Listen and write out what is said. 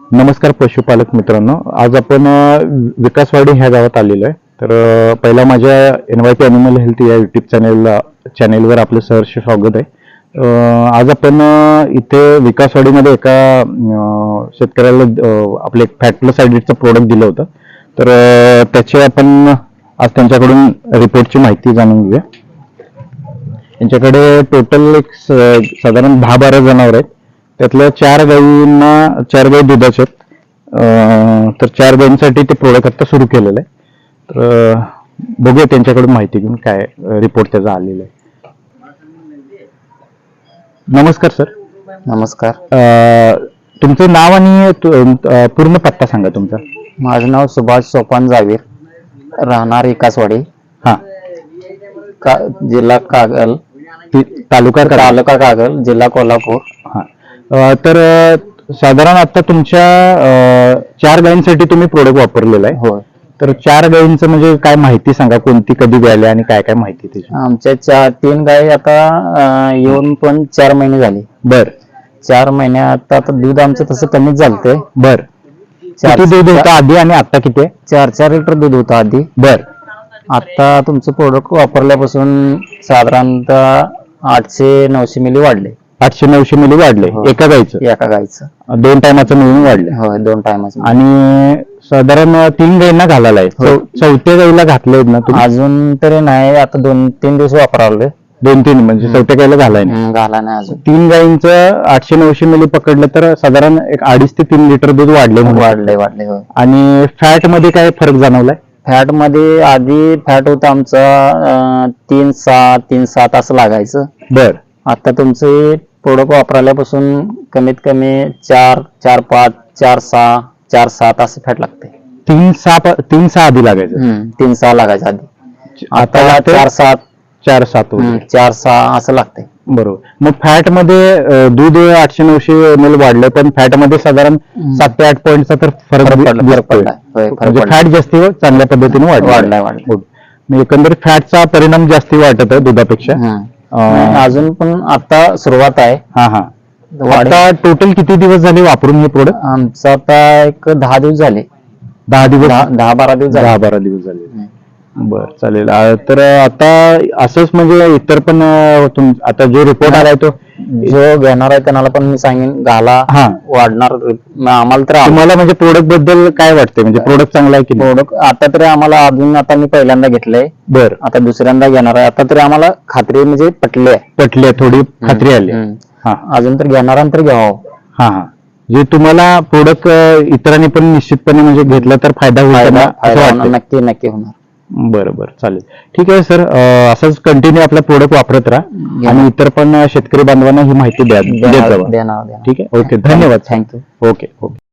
नमस्कार पशुपालक मित्रांनो. आज आपण विकासवाडी ह्या गावात आलेलो आहे. तर पहिला माझ्या N Y P animal health या युट्यूब चॅनेलला चॅनेलवर आपलं सहर्ष स्वागत आहे. आज आपण इथे विकासवाडीमध्ये एका शेतकऱ्याला आपले आपलं एक फॅटलस सायडिडचं प्रोडक्ट दिलं होतं. तर त्याचे आपण आज त्यांच्याकडून रिपोर्टची माहिती जाणून घेऊया. यांच्याकडे टोटल एक साधारण दहा बारा जनावर आहेत. त्यातल्या चार गायींना चार गाई दुधाचे आहेत. तर चार गायींसाठी ते प्रोडक्ट आता सुरू केलेलं आहे. तर बघूया त्यांच्याकडून माहिती घेऊन काय रिपोर्ट त्याचा आलेला आहे. नमस्कार सर नमस्कार. तुमचं नाव आणि तु- पूर्ण पत्ता सांगा तुमचा. माझं नाव सुभाष सोपान जावीर. राहणार विकासवाडी. हा. का जिल्हा कागल. ती- तालुका. तालुका कागल जिल्हा कोल्हापूर. हा. तर साधारण आता तुमच्या चार गायींसाठी तुम्ही प्रोडक्ट वापरलेला आहे. होय. तर चार गायींचं म्हणजे काय माहिती सांगा कोणती कधी व्यायला आणि काय काय माहिती त्याची? आमच्या चार तीन गायी आता येऊन पण चार महिने झाले. बर. चार महिन्यात आता दूध आमचं तसं कमीच झालतंय बर. किती दूध होतं आधी आणि आता किती? आहे चार चार लिटर दूध होतं आधी. बर. आता तुमचं प्रोडक्ट वापरल्यापासून साधारणतः आठशे नऊशे मिली वाढले. आठशे नऊशे मिली वाढले हो. एका गायचं एका गायचं दोन टायमाचं मिळून वाढले. होय दोन टायमाचं आणि साधारण तीन गायींना घालायला आहे हो. चौ- चौथ्या गाईला घातले ना तुम्ही? अजून तरी नाही आता दोन तीन दिवस वापरावले. दोन तीन म्हणजे चौथ्या गाईला घालाय नाही. घाला नाही अजून. तीन गायींचं आठशे नऊशे मिली पकडलं तर साधारण एक अडीच ते तीन लिटर दूध वाढले म्हणून. वाढले वाढले होय आणि फॅटमध्ये काय फरक जाणवलाय? फॅटमध्ये आधी फॅट होतं आमचं अं, तीन सहा तीन सात असं लागायचं. बर. आता तुमचे प्रोडक्ट वापरल्यापासून कमीत कमी चार चार पाच चार सहा चार सात असं फॅट लागते तीन सहा तीन सहा आधी लागायचं हम्म, तीन सहा लागायचं आधी आता आता लागते चार सात चार सात वगैरे. चार सहा असं लागते बरोबर मग फॅटमध्ये अं, दूध आठशे नऊशे एम एल वाढलं पण फॅटमध्ये साधारण सात ते आठ पॉईंटचा तर फरक फरक पडला, फरक दिसतोय. पडलाय. होय, फरक म्हणजे पडलाय. फॅट जास्ती व चांगल्या पद्धतीने वाढला वाढलाय, वाढलाय. एकंदरीत फॅटचा परिणाम जास्ती वाटत आहे दुधापेक्षा हम्म. नाही, अजून पण आता सुरुवात आहे. हा हा. वाढ- आता टोटल किती दिवस झाले वापरून हे प्रोडक्ट आमचं आता एक दहा दिवस झाले. दहा दिवस? दहा दहा बारा दिवस झाले. दहा बारा दिवस झाले. हम्म. बर चालेल. आ, तर आता असंच म्हणजे इतर पण अं, तुम आता जो रिपोर्ट आलाय तो? जो घेणार आहे त्यांना पण मी सांगेन घाला हा. वाढणार. आम्हाला तर तुम्हाला म्हणजे प्रोडक्टबद्दल काय वाटतंय? म्हणजे प्रोडक्ट चांगला आहे की प्रोडक्ट आता तरी आम्हाला अजून आता मी पहिल्यांदा घेतलंय. बर. आता दुसऱ्यांदा घेणार आहे. आता तरी आम्हाला खात्री म्हणजे पटली आहे. पटले थोडी खात्री आली. हा. अजून तर घेणाऱ्यांतर घ्यावं. हा हा. जे तुम्हाला प्रोडक्ट इतरांनी पण निश्चितपणे म्हणजे घेतला तर फायदा होईल फायदा त्यांना असं फायदा होणार, वाटतंय. नक्की नक्की होणार. बरं बरं चालेल. ठीक आहे सर. असंच कंटिन्यू आपला प्रोडक्ट वापरत राहा. आणि इतर पण शेतकरी बांधवांना ही माहिती द्या देत देणार जावा देणार देणार. ठीक आहे? ओके धन्यवाद. Thank you okay okay